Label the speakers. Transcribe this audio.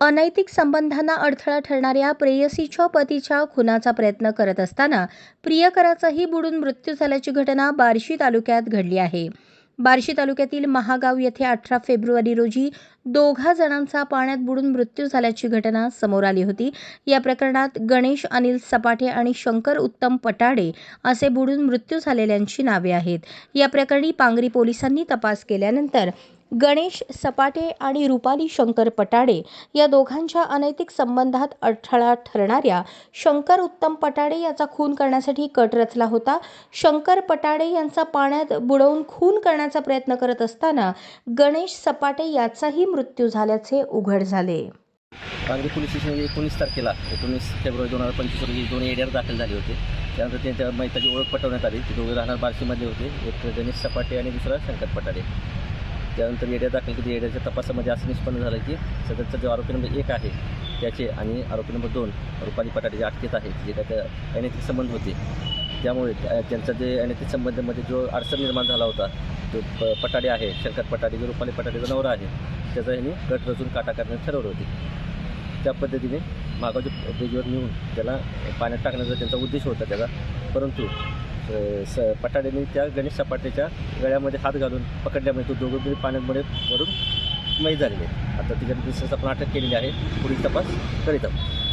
Speaker 1: अनैतिक संबंधांना अडथळा ठरणाऱ्या प्रेयसीच्या पतीच्या खुनाचा प्रयत्न करत असताना प्रियकराचाही बुडून मृत्यू झाल्याची घटना बार्शी तालुक्यात घडली आहे. बार्शी तालुक्यातील महागाव येथे अठरा फेब्रुवारी रोजी दोघा जणांचा पाण्यात बुडून मृत्यू झाल्याची घटना समोर आली होती. या प्रकरणात गणेश अनिल सपाटे आणि शंकर उत्तम पटाडे असे बुडून मृत्यू झालेल्यांची नावे आहेत. या प्रकरणी पांगरी पोलिसांनी तपास केल्यानंतर गणेश सपाटे आणि रुपाली शंकर पटाडे या दोघांच्या अनैतिक संबंधात अडथळा ठरणाऱ्या शंकर उत्तम पटाडे याचा खून करण्यासाठी कट रचला होता. शंकर पटाडे यांचा पाण्यात बुडवून खून करण्याचा प्रयत्न करत असताना गणेश सपाटे याचाही मृत्यू झाल्याचे उघड झाले.
Speaker 2: पांगरी पोलीस स्टेशन एकोणीस तारखेला एकोणीस फेब्रुवारी दोन हजार पंचवीस रोजी दोन एरियावर दाखल झाले होते. त्यानंतर त्यांच्या मैताची ओळख पटवण्यात आली. ते दोघे राहणार बार्शीमध्ये होते. एक गणेश सपाटे आणि दुसरा शंकर पटाडे. त्यानंतर एरिया दाखल केली. एरियाच्या तपासामध्ये असं निष्पन्न झालं की सदरचा जो आरोपी नंबर एक आहे त्याचे आणि आरोपी नंबर दोन रुपाली पटाटे जे अटकेत आहेत जे काय त्या अनैतिक संबंध होते. त्यामुळे त्यांचा जे अनैतिक संबंधामध्ये जो अडचण निर्माण झाला होता तो प पटाडे आहे शंकर पटाडे जो रुपाली पटाडेचा नवरा आहे त्याचा ह्यांनी गट रचून काटा करण्यात ठरवलं होते. त्या पद्धतीने मागावच्या ब्रिजवर नेऊन त्याला पाण्यात टाकण्याचा त्यांचा उद्देश होता त्याचा. परंतु स पटाडेने त्या गणेश सपाटेच्या गळ्यामध्ये हात घालून पकडल्यामुळे तो दोघं बी पाण्यामध्ये वरून मयत झालेले आहे आता तिच्या दिवसात आपण अटक केलेली आहे. पुढील तपास करीत आहोत.